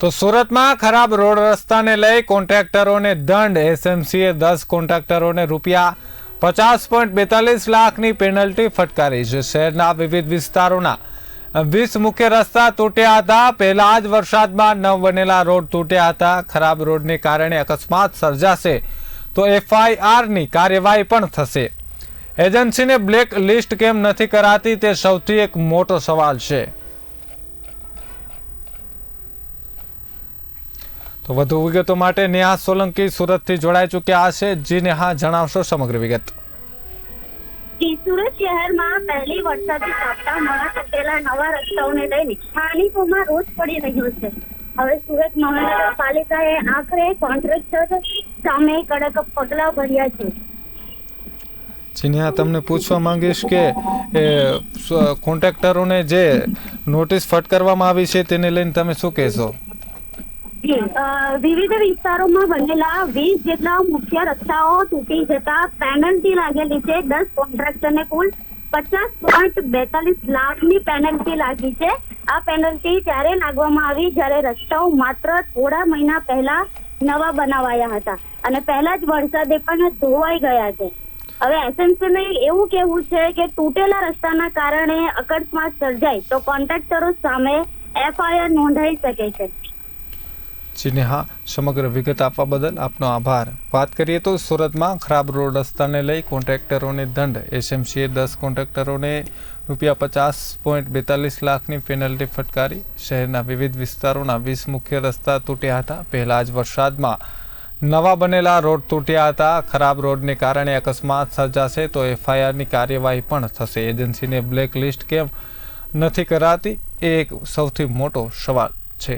તો સુરતમાં ખરાબ રોડ રસ્તાને લઈ કોન્ટ્રાક્ટરોને દંડ. એસએમસીએ દસ કોન્ટ્રાક્ટરોને રૂપિયા પચાસ પોઈન્ટ બેતાલીસ લાખની પેનલ્ટી ફટકારી છે. શહેરના વિવિધ વિસ્તારોના વીસ મુખ્ય રસ્તા તૂટ્યા હતા. પહેલા જ વરસાદમાં નવ બનેલા રોડ તૂટ્યા હતા. ખરાબ રોડને કારણે અકસ્માત સર્જાશે તો એફઆઈઆરની કાર્યવાહી પણ થશે. એજન્સીને બ્લેક લિસ્ટ કેમ નથી કરાતી તે સૌથી એક મોટો સવાલ છે. તો વધુ વિગતો માટે નેહા સોલંકી સુરતથી જોડાઈ ચૂક્યા છે જી નેહા જણાવશો સમગ્ર વિગત. સુરત શહેરમાં પહેલી વરસાદી ઝાપટામાં તૂટેલા નવા રસ્તાઓને લઈને સ્થાનિકોમાં રોજ પડી રહ્યો છે. હવે સુરત મહાનગરપાલિકાએ આખરે કોન્ટ્રાક્ટર સામે કડક પગલા ભર્યા છે. જી નેહા તમને પૂછવા માંગીશ કે કોન્ટ્રાક્ટરોને જે નોટિસ ફટકારવામાં આવી છે તેને લઈને તમે શું કહેશો? વિવિધ વિસ્તારોમાં બનેલા વીસ જેટલા મુખ્ય રસ્તાઓ તૂટી જતા પેનલ્ટી લાગેલી છે. દસ કોન્ટ્રાક્ટરને કુલ પચાસ પોઈન્ટ બેતાલીસ લાખની પેનલ્ટી લાગી છે. આ પેનલ્ટી ત્યારે લાગવામાં આવી જ્યારે રસ્તાઓ માત્ર થોડા મહિના પહેલા નવા બનાવાયા હતા અને પહેલા જ વરસાદે પણ ધોવાઈ ગયા છે. હવે એસએમસીને એવું કેવું છે કે તૂટેલા રસ્તાના કારણે અકસ્માત સર્જાય તો કોન્ટ્રાક્ટરો સામે એફઆઈઆર નોંધાઈ શકે છે. જી નેહા સમગ્ર વિગત આપવા બદલ આપનો આભાર. વાત કરીએ તો સુરતમાં ખરાબ રોડ રસ્તાને લઈ કોન્ટ્રાક્ટરોને દંડ. એસએમસીએ દસ કોન્ટ્રાક્ટરોને રૂપિયા પચાસ પોઈન્ટ બેતાલીસ લાખની પેનલ્ટી ફટકારી. શહેરના વિવિધ વિસ્તારોના વીસ મુખ્ય રસ્તા તૂટ્યા હતા. પહેલા જ વરસાદમાં નવા બનેલા રોડ તૂટ્યા હતા. ખરાબ રોડને કારણે અકસ્માત સર્જાશે તો એફઆઈઆરની કાર્યવાહી પણ થશે. એજન્સીને બ્લેક લિસ્ટ કેમ નથી કરાતી એ એક સૌથી મોટો સવાલ છે.